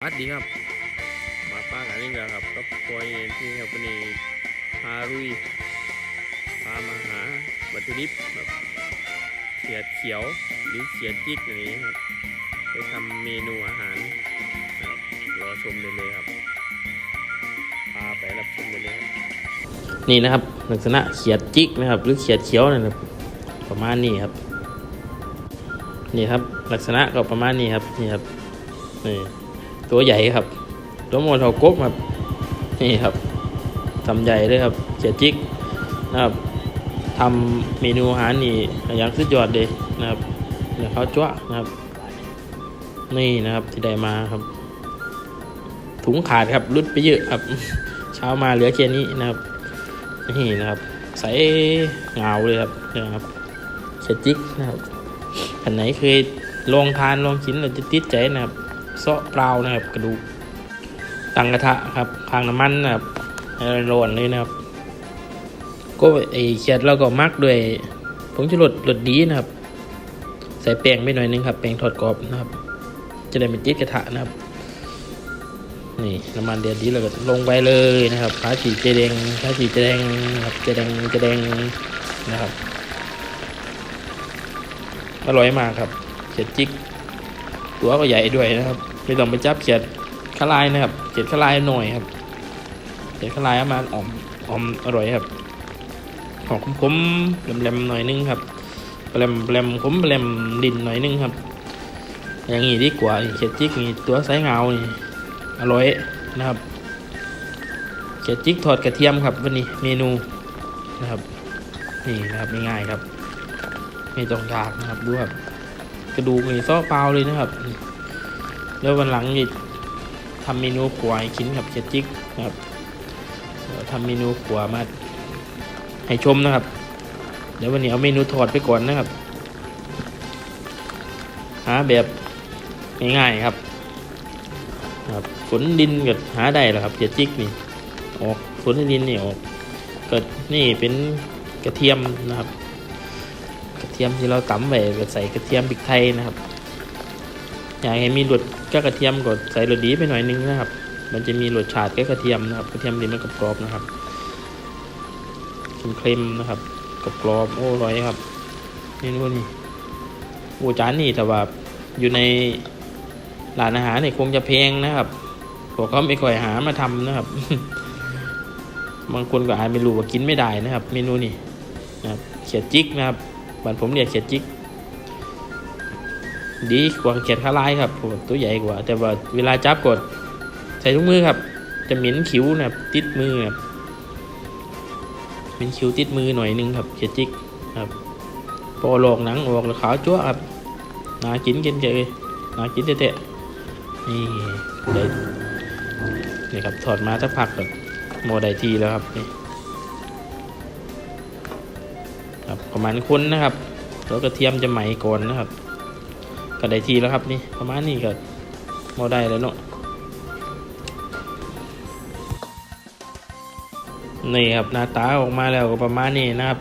สวัสดีครับ มาป้ากันนี่ครับกับปอยที่ครับวันนี้พารุยพามาหาวัตถุดิบแบบเขียดเขียวหรือเขียดจิกอย่างนี้ครับไปทำเมนูอาหารครับรอชมเลยครับพาไปรับชมเลยครับนี่นะครับลักษณะเขียดจิกนะครับ หรือเขียดเขียวนะครับ ประมาณนี้ครับ นี่ครับลักษณะก็ประมาณนี้ครับนี่ครับนี่ ตัวใหญ่ครับ ตัวโมเทากบครับ นี่ครับทำใหญ่เลยครับเจียจิกนะครับทำเมนูอาหารนี่อย่างสุดยอดเลยนะครับเดี๋ยวเขาจ้วนะครับ นี่นะครับที่ได้มาครับ ถุงขาดครับรุดไปเยอะครับ เช้ามาเหลือแค่นี้นะครับ นี่นะครับใส่เงาเลยครับนะครับเจียจิกนะครับอันไหนเคยลองทานลองกินเราจะติดใจนะครับ เซาะเปล่านะครับกระดูกตั้งกระทะครับคางน้ำมันนะครับให้ร้อนเลยนะครับ ก็ไอเขียดเราก็มักด้วยผงชูรสรสดีนะครับ ใส่แป้งไปหน่อยนึงครับแป้งทอดกรอบนะครับ จะได้ไม่ติดกระทะนะครับ นี่น้ำมันเดือดดีแล้วก็ลงไปเลยนะครับขาฉีกเจแดงขาฉีกเจแดงนะครับเจแดงเจแดงนะครับอร่อยมากครับเขียดจิก ตัวก็ใหญ่ด้วยนะครับไม่ต้องไปจับเขียดขลายนะครับเขียดขลายหน่อยครับเขียดขลายเอามาอ่อมอ่อมอร่อยครับหอมคมๆแหลมๆหน่อยนึงครับแหลมแหลมคมแหลมดินหน่อยนึงครับ อย่างนี้ดีกว่าเขียดจิกนี่ตัวไซส์เงานี่อร่อยนะครับเขียดจิกทอดกระเทียมครับวันนี้เมนูนะครับนี่นะครับง่ายๆครับ ไม่ต้องยากนะครับดูครับ กระดูกนี่ซอเปล่าเลยนะครับ แล้ววันหลังนี่ทำเมนูขวายกินกับเจจิกนะครับทำเมนูขวามาให้ชมนะครับ เดี๋ยววันนี้เอาเมนูถอดไปก่อนนะครับหาแบบง่ายๆครับครับฝนดินก็หาได้แล้วครับเจจิกนี่ออกฝนดินนี่ออกเก็นี่เป็นกระเทียมนะครับ ทียมที่เราตำไว้ก็ใส่กระเทียมพริกไทยนะครับ อยากให้มีรสก็กระเทียมก็ใส่รสดีไปหน่อยนึงนะครับ มันจะมีรสชาติก็กระเทียมนะครับ กระเทียมดีมันกรอบนะครับเค็มๆนะครับกรอบโอ้อร่อยครับเมนูนี้โอ้จานนี่แต่ว่าอยู่ในร้านอาหารเนี่ยคงจะแพงนะครับพวกเขาไม่ค่อยหามาทำนะครับ บางคนก็อาจไม่รู้ว่ากินไม่ได้นะครับ เมนูนี้นะครับเขียดจิกนะครับ บ้านผมเรียกเขียดจิก ดีกว่าเขียดขาลายครับผมตัวใหญ่กว่า แต่ว่าเวลาจับกด ใส่ถุงมือครับ จะเหม็นคิ้วนะครับติดมือครับเหม็นคิ้วติดมือหน่อยนึงครับเขียดจิกครับพอหลอกหนังออกแล้วขาวจั๊วครับนากินกินเจยนากินเตะนี่ได้นี่ครับถอดมาสักพักแบบโมไดทีแล้วครับนี่ ครับประมาณคนนะครับแล้วกระเทียมจะไหมก่อนนะครับก็ได้ทีแล้วครับนี่ประมาณนี้ก็พอได้แล้วเนาะนี่ครับหน้าตาออกมาแล้วก็ประมาณนี้นะครับ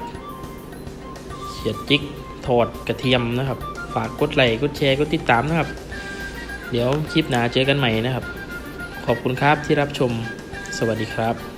เขียดจิกทอดกระเทียมนะครับ ฝากกดไลค์กดแชร์กดติดตามนะครับ เดี๋ยวคลิปหน้าเจอกันใหม่นะครับ ขอบคุณครับที่รับชมสวัสดีครับ